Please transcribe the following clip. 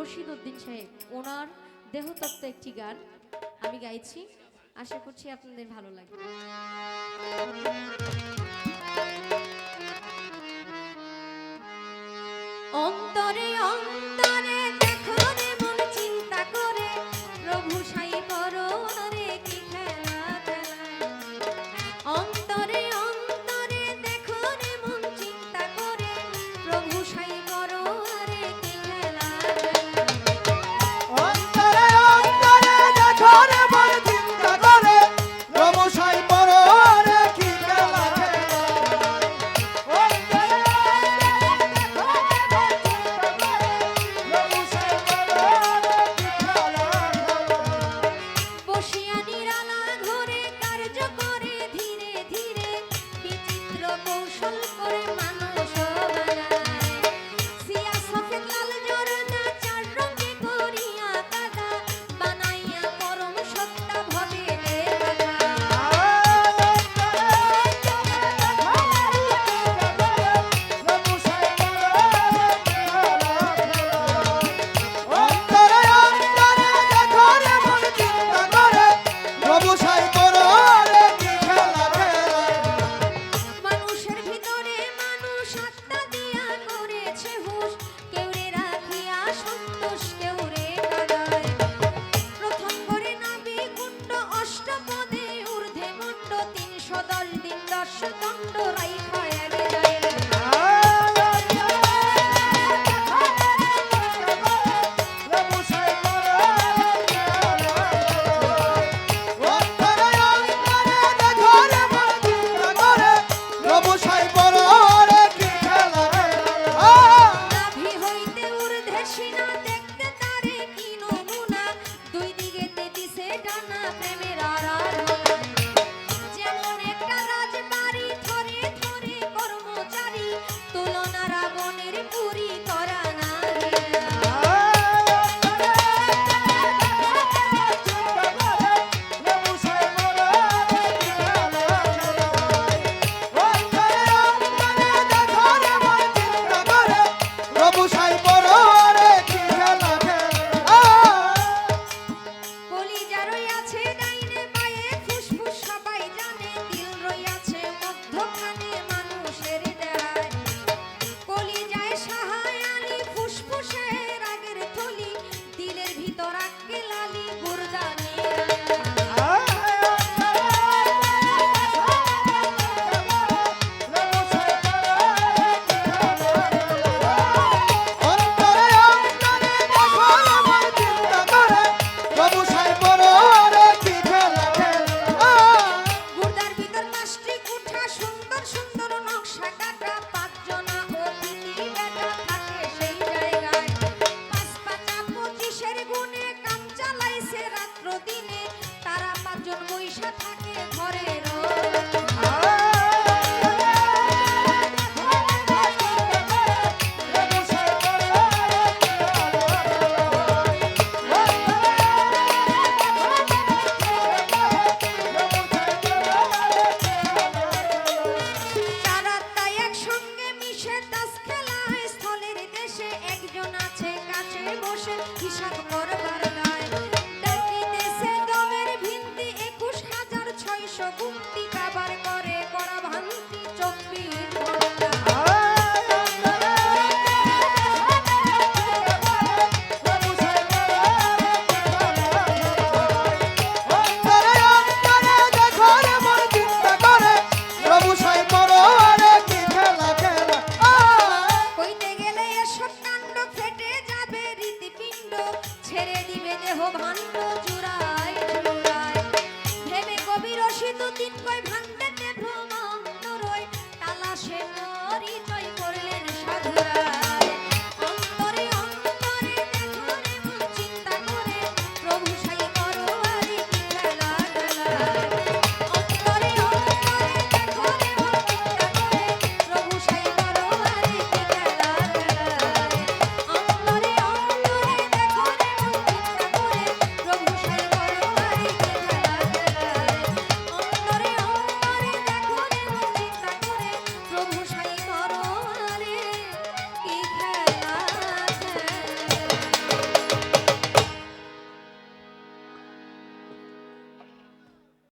রশিদ উদ্দিন সাহেব ওনার দেহতত্ত্ব একটি গান আমি গাইছি। আশা করছি আপনাদের ভালো লাগবে। Gracias.